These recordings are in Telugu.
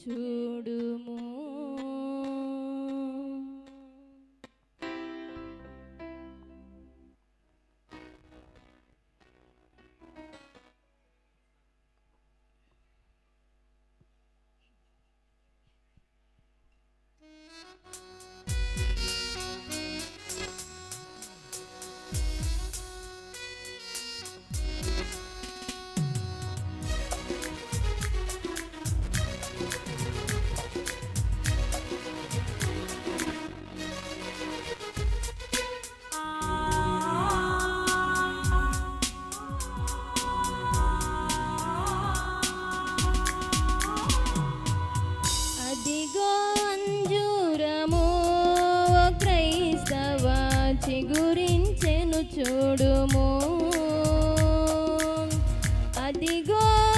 చూడుము అదిగో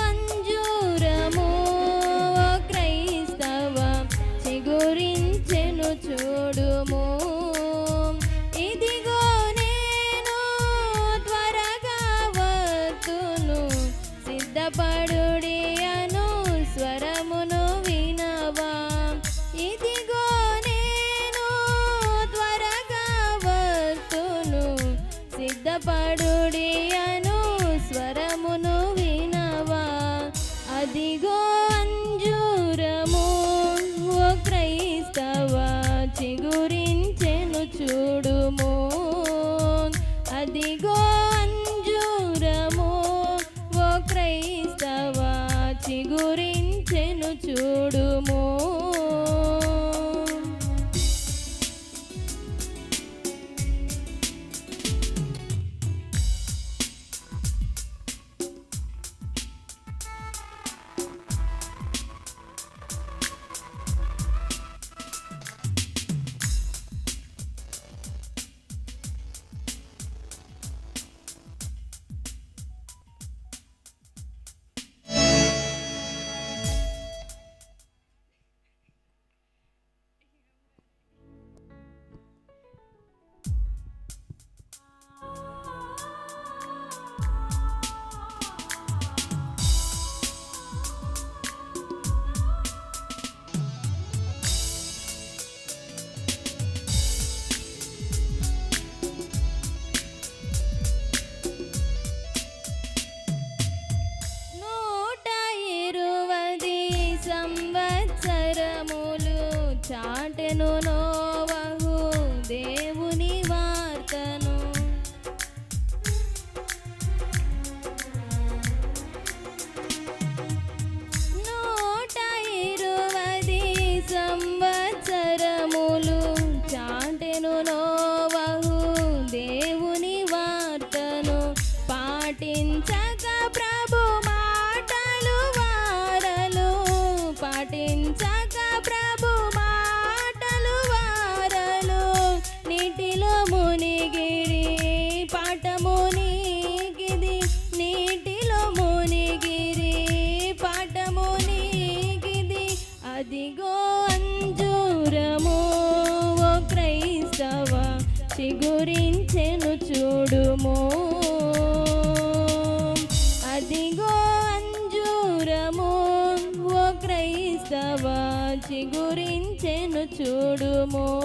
చూడుము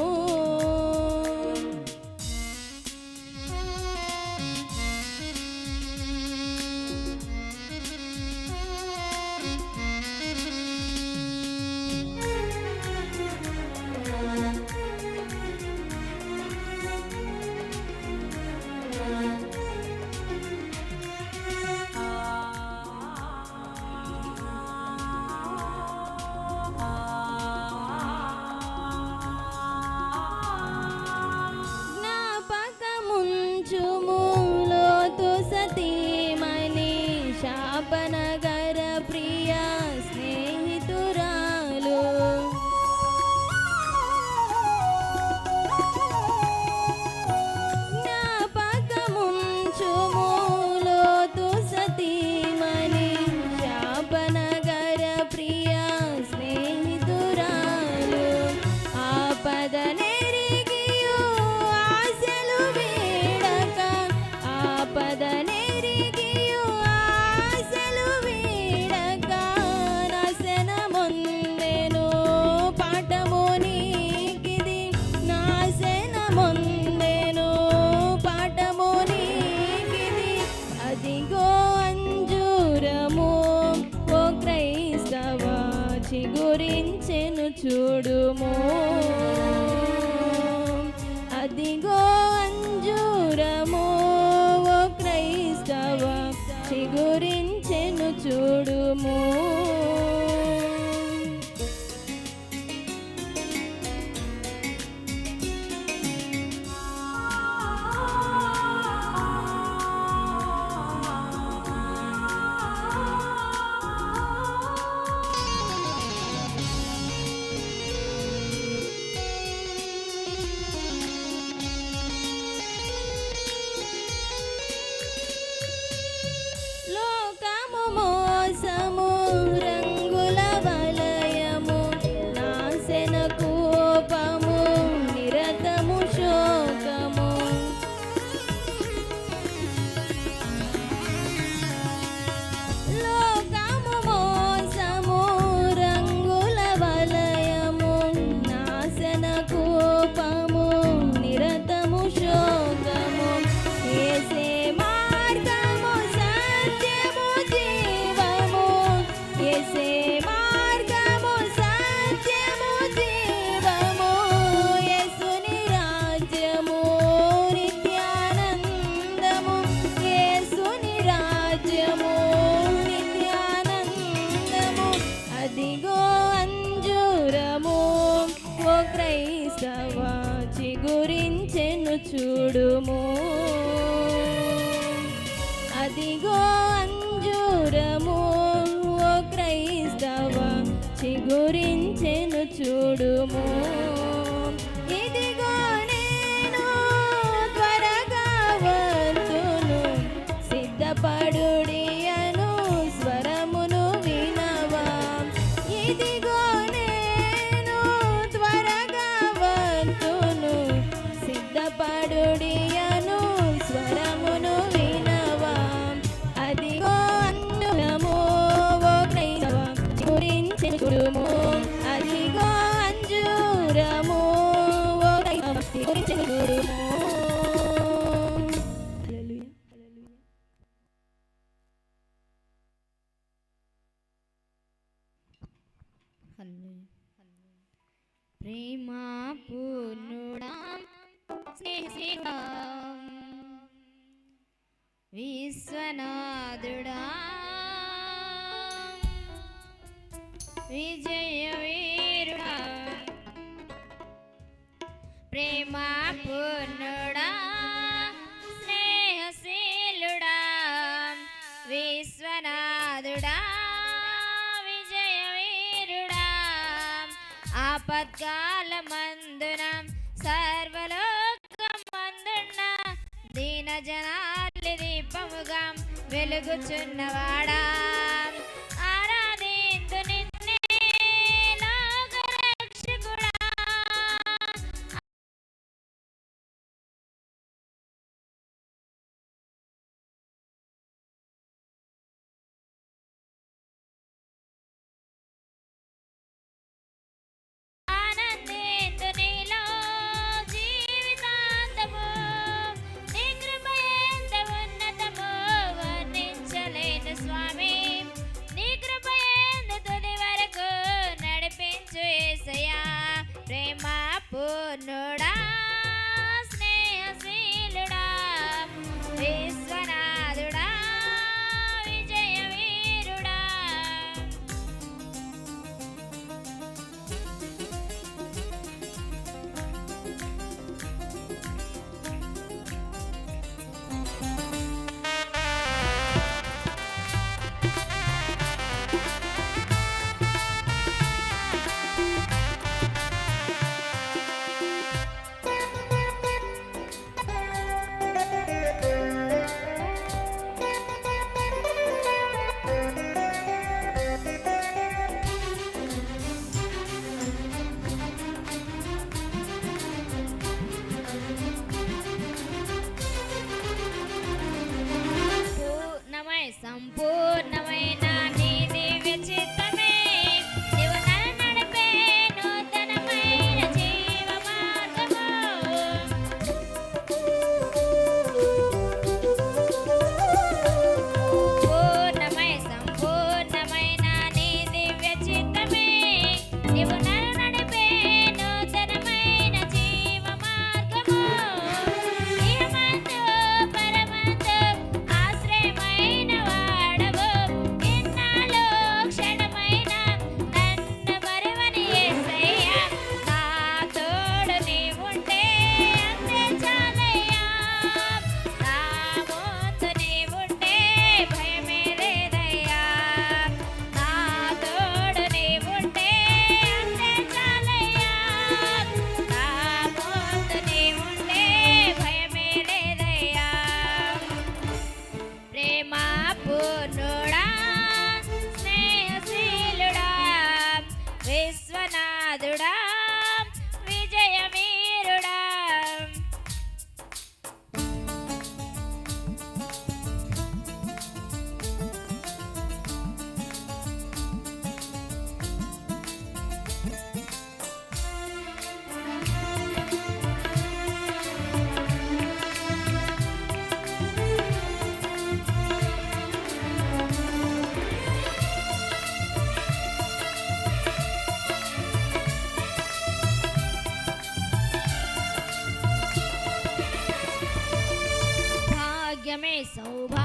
ಮದನ అదిగో అంజూరము ఓ క్రైస్తవ చిగురించెను చూడుము. ప్రేమా పూర్ణుడా స్నేహితుడా విశ్వనాథుడా విజయ వీరుడా ప్రేమా పూర్ణుడా స్నేహశీలుడా విశ్వనాథుడా సద్కాలమందున సర్వలోకమందున్న దీన జనాలి దీపముగా వెలుగుచున్నవాడా તમે સૌભાગ્ય